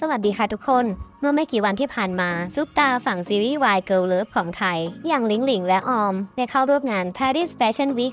สวัสดีค่ะทุกคน เมื่อไม่กี่วันที่ผ่านมาซุปตาฝั่งซีรีส์วายเกิ l ลเลิฟของไทย อย่างหลิงหลิงและออม ได้เข้าร่วมงาน Paris Fashion Week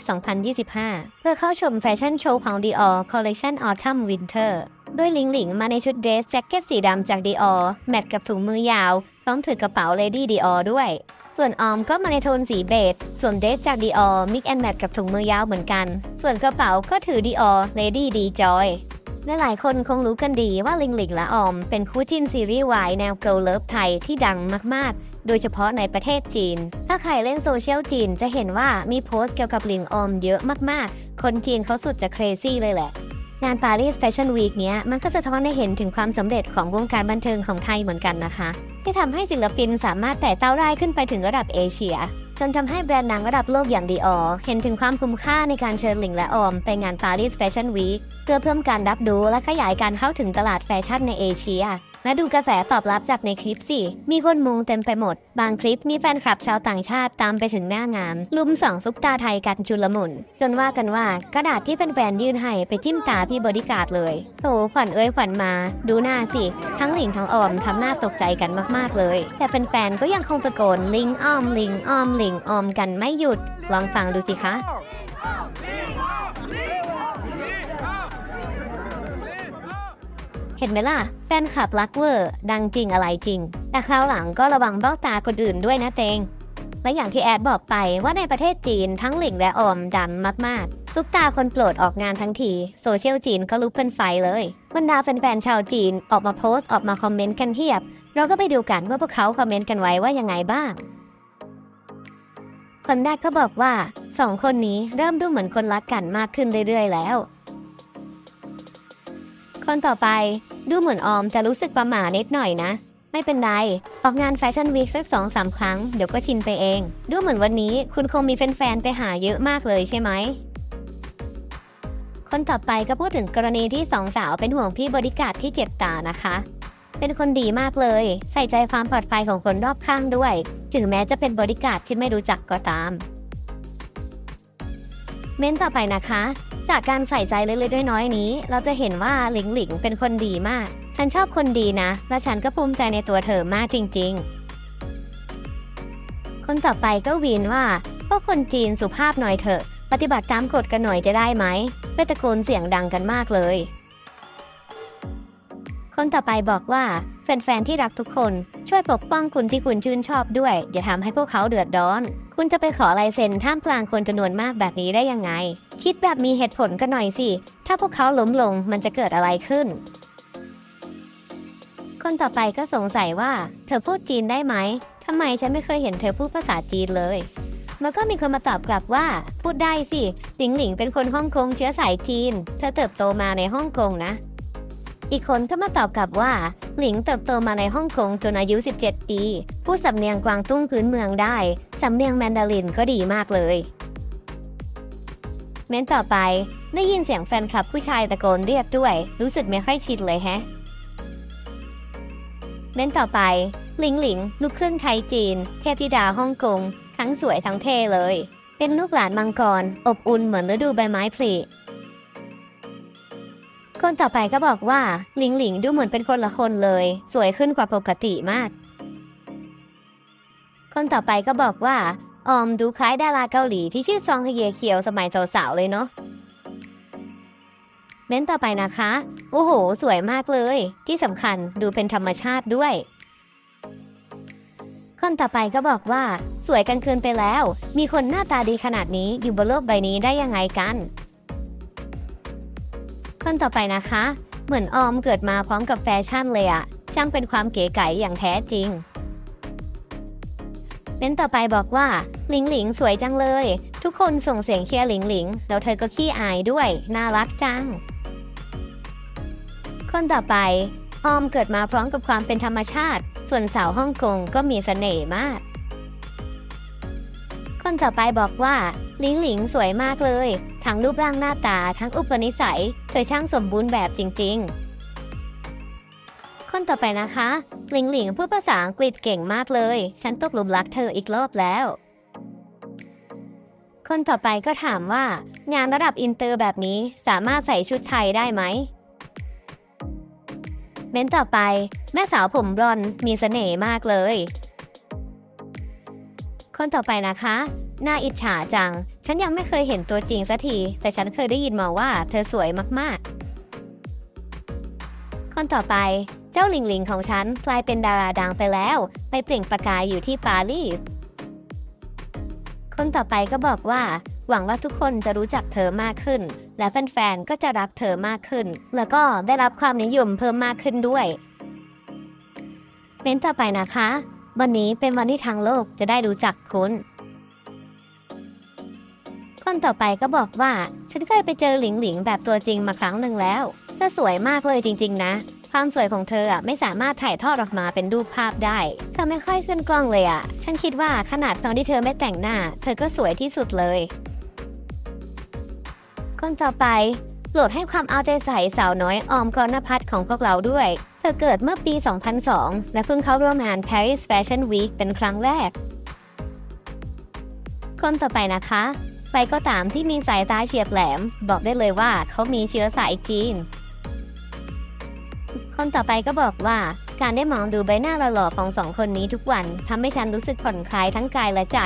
2025 เพื่อเข้าชมแฟชั่นโชว์ของ Dior Collection Autumn Winter โดยหลิงหลิงมาในชุดเดรสแจ็คเก็ตสีดำจาก Dior แมทกับถุงมือยาว พร้อมถือกระเป๋า Lady Dior ด้วย ส่วนออมก็มาในโทนสีเบจสวมเดรสจาก Dior Mix and Match กับถุงมือยาวเหมือนกัน ส่วนกระเป๋าก็ถือ Dior Lady D Joy และ หลายคนคงรู้กันดีว่าลิงหลิงและออม เป็นคู่จิ้นซีรีส์วายแนวเกิลเลิฟไทยที่ดังมากๆโดยเฉพาะในประเทศจีน ถ้าใครเล่นโซเชียลจีนจะเห็นว่ามีโพสต์เกี่ยวกับหลิงออมเยอะมากๆ คนจีนเขาสุดจะเครซี่เลยแหละ งาน Paris Fashion Week เนี้ยมันก็สะท้อนให้เห็นถึงความสำเร็จของวงการบันเทิงของไทยเหมือนกันนะคะ ที่ทำให้ศิลปินสามารถแต่เต้าได้ขึ้นไปถึงระดับเอเชีย จนทำให้แบรนด์นางระดับโลกอย่างดีออเห็นถึงความคุ้มค่าในการเชิญหลิงและออม ไปงานปารีสแฟชั่นวีคเพื่อเพิ่มการรับรู้และขยายการเข้าถึงตลาดแฟชั่นในเอเชีย และดูกระแสตอบรับจากในคลิปสิ มีคนมุงเต็มไปหมด บางคลิปมีแฟนคลับชาวต่างชาติตามไปถึงหน้างาน ลุมสองซุปตาไทยกันชุลมุน จนว่ากันว่ากระดาษที่แฟนๆยื่นให้ไปจิ้มตาพี่บริการเลยโถขวัญเอ้ยขวัญมา ดูหน้าสิ ทั้งหลิงทั้งออมทำหน้าตกใจกันมากๆเลย แต่แฟนๆก็ยังคงตะโกนลิงอ้อมลิงอ้อมลิงอ้อมกันไม่หยุดลองฟังดูสิคะ เห็นไหมล่ะ แฟนคลับรักเวอร์ ดังจริงอะไรจริง แต่คราวหลังก็ระวังเบ้าตาคนอื่นด้วยนะเตง และอย่างที่แอดบอกไปว่าในประเทศจีนทั้งหลิงและออมดังมากๆ ซุปตาคนโปรดออกงานทั้งที โซเชียลจีนก็ลุกเป็นไฟเลยบรรดาแฟนๆชาวจีนออกมาโพสต์ออกมาคอมเมนต์กันเทียบ เราก็ไปดูกันว่าพวกเขาคอมเมนต์กันไว้ว่ายังไงบ้างคนแรกก็บอกว่าสองคนนี้เริ่มดูเหมือนคนรักกันมากขึ้นเรื่อยๆแล้ว คนต่อไป ดูเหมือนออมจะรู้สึกประหม่านิดหน่อยนะ ไม่เป็นไร ออกงานแฟชั่นวีคสักสองสามครั้ง เดี๋ยวก็ชินไปเอง ดูเหมือนวันนี้คุณคงมีแฟนๆ ไปหาเยอะมากเลยใช่ไหม คนต่อไปก็พูดถึงกรณีที่สองสาวเป็นห่วงพี่บริการที่เจ็บตานะคะ เป็นคนดีมากเลย ใส่ใจความปลอดภัยของคนรอบข้างด้วย ถึงแม้จะเป็นบริการที่ไม่รู้จักก็ตาม เม้นต่อไปนะคะ จากการใส่ใจเล็กๆน้อยๆนี้ เราจะเห็นว่าหลิงหลิงเป็นคนดีมาก ฉันชอบคนดีนะ และฉันก็ภูมิใจในตัวเธอมากจริง ๆ คนต่อไปก็วีนว่าพวกคนจีนสุภาพหน่อยเถอะ ปฏิบัติตามกฎกันหน่อยจะได้ไหมเป็ตะโกนเสียงดังกันมากเลย คนต่อไปบอกว่า แฟนๆที่รักทุกคนช่วยปกป้องคุณที่คุณชื่นชอบด้วย อย่าทำให้พวกเขาเดือดร้อน คุณจะไปขอลายเซ็นท่ามกลางคนจำนวนมากแบบนี้ได้ยังไง คิดแบบมีเหตุผลกันหน่อยสิ ถ้าพวกเขาล้มลงมันจะเกิดอะไรขึ้น คนต่อไปก็สงสัยว่า เธอพูดจีนได้ไหมทำไมฉันไม่เคยเห็นเธอพูดภาษาจีนเลยแล้วก็มีคนมาตอบกลับว่า พูดได้สิหลิงหลิงเป็นคนฮ่องกงเชื้อสายจีน เธอเติบโตมาในฮ่องกงนะ อีกคนก็มาตอบกลับว่า หลิงเติบโตมาในฮ่องกงจนอายุ 17 ปี พูดสำเนียงกวางตุ้งพื้นเมืองได้ สำเนียงแมนดารินก็ดีมากเลย เม้นต่อไป ได้ยินเสียงแฟนคลับผู้ชายตะโกนเรียกด้วย รู้สึกไม่ค่อยชินเลยแฮะ เม้นต่อไป หลิงหลิงลูกครึ่งไทยจีน เทพธิดาฮ่องกง ทั้งสวยทั้งเท่เลย เป็นลูกหลานมังกร อบอุ่นเหมือนฤดูใบไม้ผลิ คนต่อไปก็บอกว่าหลิงหลิงดูเหมือนเป็นคนละคนเลย สวยขึ้นกว่าปกติมาก คนต่อไปก็บอกว่า ออมดูคล้ายดาราเกาหลีที่ชื่อซองฮเยเคียวสมัยสาวๆเลยเนาะเม้นต่อไปนะคะ โอ้โห สวยมากเลย ที่สำคัญดูเป็นธรรมชาติด้วย คนต่อไปก็บอกว่า สวยกันเกินไปแล้ว มีคนหน้าตาดีขนาดนี้อยู่บนโลกใบนี้ได้ยังไงกัน คนต่อไปนะคะ เหมือนออมเกิดมาพร้อมกับแฟชั่นเลยอะช่างเป็นความเก๋ไก๋อย่างแท้จริงเม้นต่อไปบอกว่าหลิงหลิงสวยจังเลย ทุกคนส่งเสียงเชียร์หลิงหลิงแล้วเธอก็ขี้อายด้วย น่ารักจัง คนต่อไปออมเกิดมาพร้อมกับความเป็นธรรมชาติ ส่วนสาวฮ่องกงก็มีเสน่ห์มาก คนต่อไปบอกว่าหลิงหลิงสวยมากเลย ทั้งรูปร่างหน้าตาทั้งอุปนิสัย เธอช่างสมบูรณ์แบบจริง ๆ คนต่อไปนะคะหลิงหลิงพูดภาษาอังกฤษเก่งมากเลย ฉันตกหลุมรักเธออีกรอบแล้ว คนต่อไปก็ถามว่า งานระดับอินเตอร์แบบนี้สามารถใส่ชุดไทยได้ไหมเม้นต่อไป แม่สาวผมบลอนมีเสน่ห์มากเลย คนต่อไปนะคะ น่าอิจฉาจัง ฉันยังไม่เคยเห็นตัวจริงสักที แต่ฉันเคยได้ยินมาว่าเธอสวยมากๆ คนต่อไป เจ้าหลิงหลิงของฉันกลายเป็นดาราดังไปแล้ว ไปเปล่งประกายอยู่ที่ปารีส คนต่อไปก็บอกว่า หวังว่าทุกคนจะรู้จักเธอมากขึ้น และแฟนๆ ก็จะรักเธอมากขึ้น แล้วก็ได้รับความนิยมเพิ่มมากขึ้นด้วยเม้นต่อไปนะคะ วันนี้เป็นวันที่ทางโลกจะได้รู้จักคุณคนต่อไปก็บอกว่า ฉันเคยไปเจอหลิงหลิงแบบตัวจริงมาครั้งหนึ่งแล้วเธอสวยมากเลยจริง ๆ นะ ความสวยของเธออะไม่สามารถถ่ายทอดออกมาเป็นรูปภาพได้เธอไม่ค่อยขึ้นกล้องเลยอะ ฉันคิดว่าขนาดตอนที่เธอไม่แต่งหน้า เธอก็สวยที่สุดเลย คนต่อไปโปรดให้ความเอาใจใส่สาวน้อยออมกรณพัฒน์ของพวกเราด้วย เธอเกิดเมื่อปี 2002 และเพิ่งเข้าร่วมงาน Paris Fashion Week เป็นครั้งแรก คนต่อไปนะคะ ใครก็ตามที่มีสายตาเฉียบแหลม บอกได้เลยว่าเขามีเชื้อสายจีน คนต่อไปก็บอกว่าการได้มองดูใบหน้าหล่อๆของสองคนนี้ทุกวันทำให้ฉันรู้สึกผ่อนคลายทั้งกายและใจ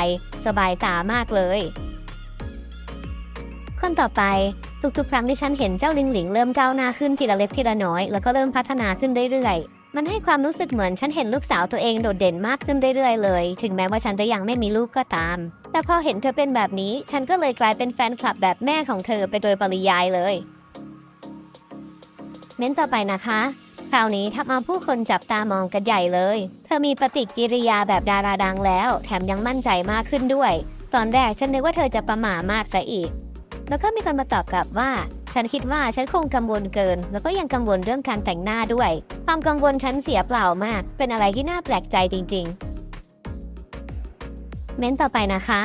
สบายตามากเลย คนต่อไป ทุกๆ ครั้งที่ฉันเห็นเจ้าลิงหลิงเริ่มก้าวหน้าขึ้นทีละเล็กทีละน้อย แล้วก็เริ่มพัฒนาขึ้นเรื่อยๆ มันให้ความรู้สึกเหมือนฉันเห็นลูกสาวตัวเองโดดเด่นมากขึ้นเรื่อยๆ เลย ถึงแม้ว่าฉันจะยังไม่มีลูกก็ตาม แต่พอเห็นเธอเป็นแบบนี้ ฉันก็เลยกลายเป็นแฟนคลับแบบแม่ของเธอไปโดยปริยายเลย เม้นต่อไปนะคะคราวนี้ทำเอาผู้คนจับตามองกันใหญ่เลย เธอมีปฏิกิริยาแบบดาราดังแล้ว แถมยังมั่นใจมากขึ้นด้วย ตอนแรกฉันนึกว่าเธอจะประหม่ามากซะอีก แล้วก็มีคนมาตอบกลับว่า ฉันคิดว่าฉันคงกังวลเกิน แล้วก็ยังกังวลเรื่องการแต่งหน้าด้วย ความกังวลฉันเสียเปล่ามาก เป็นอะไรที่น่าแปลกใจจริง ๆ เม้นต่อไปนะคะ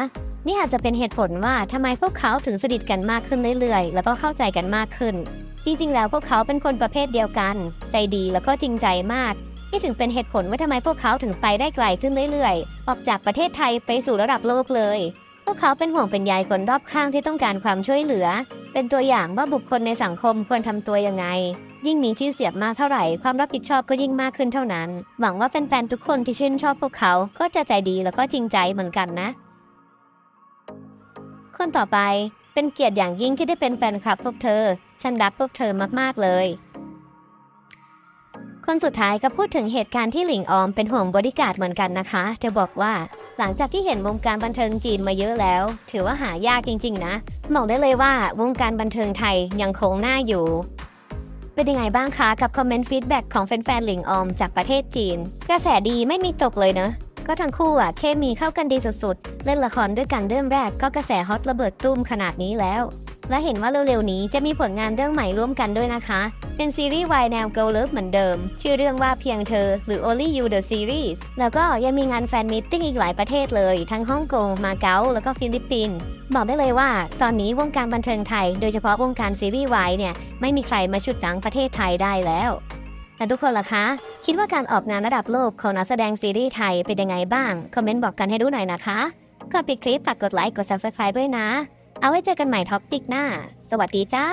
นี่อาจจะเป็นเหตุผลว่าทำไมพวกเขาถึงสนิทกันมากขึ้นเรื่อยๆ แล้วก็เข้าใจกันมากขึ้น จริง ๆ แล้วพวกเขาเป็นคนประเภทเดียวกัน ใจดีแล้วก็จริงใจมากนี่ถึงเป็นเหตุผลว่าทำไมพวกเขาถึงไปได้ไกลขึ้นเรื่อยๆ ออกจากประเทศไทยไปสู่ระดับโลกเลย วกเขาเป็นห่วงเป็นใยคนรอบข้างที่ต้องการความช่วยเหลือ เป็นตัวอย่างว่าบุคคลในสังคมควรทำตัวยังไง ยิ่งมีชื่อเสียงมากเท่าไหร่ ความรับผิดชอบก็ยิ่งมากขึ้นเท่านั้น หวังว่าแฟนๆทุกคนที่ชื่นชอบพวกเขาก็จะใจดีแล้วก็จริงใจเหมือนกันนะ คนต่อไปเป็นเกียรติอย่างยิ่งที่ได้เป็นแฟนคลับพวกเธอ ฉันรักพวกเธอมากๆเลย คนสุดท้ายก็พูดถึงเหตุการณ์ที่หลิงออมเป็นห่วงบริการเหมือนกันนะคะ เธอบอกว่าหลังจากที่เห็นวงการบันเทิงจีนมาเยอะแล้ว ถือว่าหายากจริง ๆ นะบอกได้เลยว่าวงการบันเทิงไทยยังคงหน้าอยู่ เป็นยังไงบ้างคะกับคอมเมนต์ฟีดแบ็กของแฟนๆหลิงออมจากประเทศจีน กระแสดีไม่มีตกเลยเนอะก็ทั้งคู่อะเคมีเข้ากันดีสุดๆ เล่นละครด้วยกันเรื่องแรกก็กระแสฮอตระเบิดตุ้มขนาดนี้แล้ว และเห็นว่าเร็วๆนี้จะมีผลงานเรื่องใหม่ร่วมกันด้วยนะคะ เป็นซีรีส์วายแนว Girl Love เหมือนเดิม ชื่อเรื่องว่าเพียงเธอ หรือ Only You the Series แล้วก็ยังมีงานแฟนมิตติ้งอีกหลายประเทศเลย ทั้งฮ่องกง มาเก๊า แล้วก็ฟิลิปปินส์ บอกได้เลยว่า ตอนนี้วงการบันเทิงไทย โดยเฉพาะวงการซีรีส์วายเนี่ย ไม่มีใครมาชุดหนังประเทศไทยได้แล้วแต่ทุกคนล่ะคะ คิดว่าการออกงานระดับโลกของนักแสดงซีรีส์ไทยเป็นยังไงบ้าง คอมเมนต์บอกกันให้รู้หน่อยนะคะ ก่อนปิดคลิปฝากกดไลค์ กด subscribe ด้วยนะ เอาไว้เจอกันใหม่ท็อปติกหน้า สวัสดีจ้า